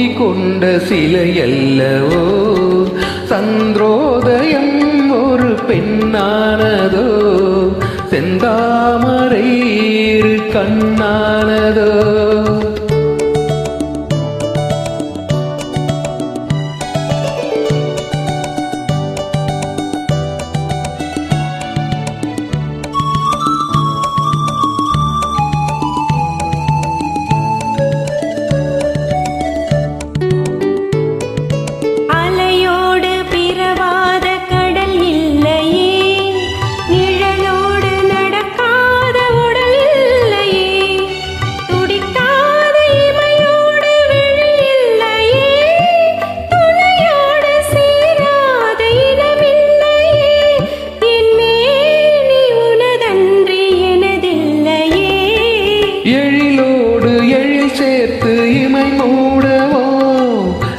கோயில் கொண்ட சிலையல்லவோ? சந்திரோதயம் ஒரு பெண்ணானதோ? செந்தாமரை கண்ணானதோ?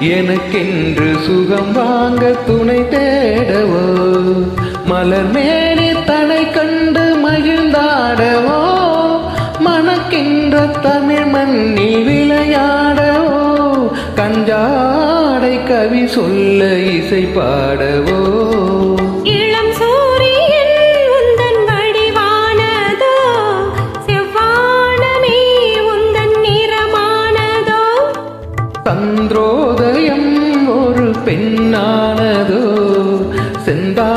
எனக்கென்று சுகம் வாங்க துணை தேடவோ? மலர் மேலே தனை கண்டு மகிழ்ந்தாடவோ? மணக்கின்ற தமிழ் மண்ணி விளையாடவோ? கஞ்சாடை கவி சொல்ல இசை பாடவோ? பெண்ணானதோ செந்தா